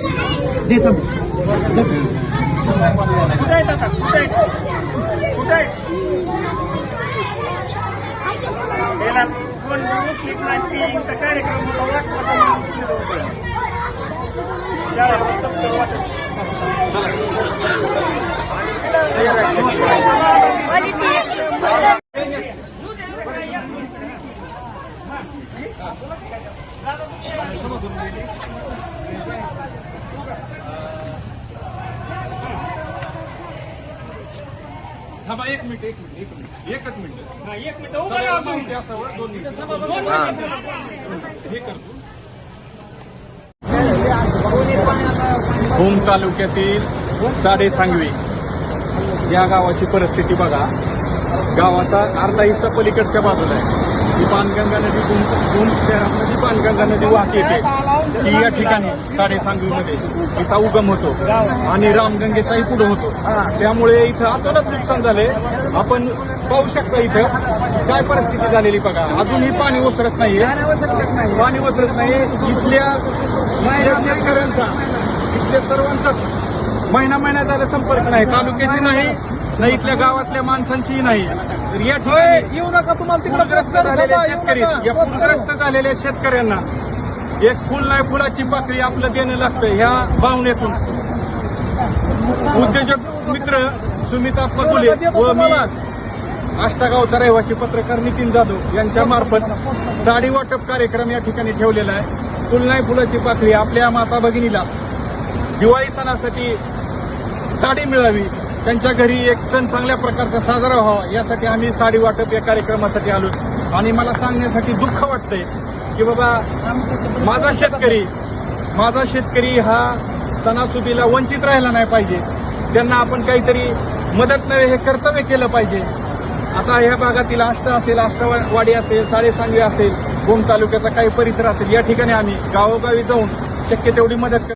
देतो कुठे आहे तसा कुठे आहे कुठे आहे याला कोण उचलीत नाही ती इथं कार्यक्रम होता वाटला तर मग उचललं होतं. त्याला फक्त तर वाटत. थांबा एक मिनिट एक मिनिट एक मिनिट. एकच मिनिट. हा, एक मिनिट उभं राहा तुम्ही. त्या सवय दोन मिनिट. दोन मिनिटं. हे करतो. भूम तालुक्यातील साडेसांगवी या गावाची परिस्थिती बघा. गावाचा अर्धा हिस्सा पलीकडच्या बाजूला आहे. ही बाणगंगा नदी भूम शहरामध्ये बाणगंगा नदी वाहते येते ती या ठिकाणी साडेसांगवीमध्ये तिचा उगम होतो. आणि रामगंगेचाही पुढे होतो. त्यामुळे इथं अचानक नुकसान झाले आपण पाहू शकता इथं काय परिस्थिती झालेली बघा. अजूनही पाणी ओसरत नाहीये. पाणी ओसरत नाही इथल्या शेतकऱ्यांचा इथल्या सर्वांचा महिना महिना झाला संपर्क नाही. तालुक्याशी नाही. ना इथल्या गावातल्या माणसांशीही नाही. तर या ठिकाणी येऊ नका तुम्हाला पूरग्रस्त झालेल्या शेतकरी या पूरग्रस्त झालेल्या शेतकऱ्यांना एक फुल नाही फुलाची पाकळी आपलं देणं लागतं ह्या भावनेतून. उद्योजक मित्र सुमिता पगुले व मी आष्टागावचा रहिवासी पत्रकार नितीन जाधव यांच्या मार्फत साडी वाटप कार्यक्रम या ठिकाणी ठेवलेला आहे. फुल नाही फुलाची पाकळी आपल्या माता भगिनीला दिवाळी सणासाठी साडी मिळावी. त्यांच्या घरी एक सण चांगल्या प्रकारचा साजरा व्हावा यासाठी आम्ही साडी वाटप या कार्यक्रमासाठी आलो. आणि मला सांगण्यासाठी दुःख वाटतंय की बाबा माझा शेतकरी माझा शेतकरी हा सणासुदीला वंचित राहिला नाही पाहिजे. त्यांना आपण काहीतरी मदत नव्हे हे कर्तव्य केलं पाहिजे. आता ह्या भागातील आष्टा असेल आष्टावाडी असेल साडेसांगवी असेल भूम तालुक्याचा काही परिसर असेल या ठिकाणी आम्ही गावोगावी जाऊन शक्य तेवढी मदत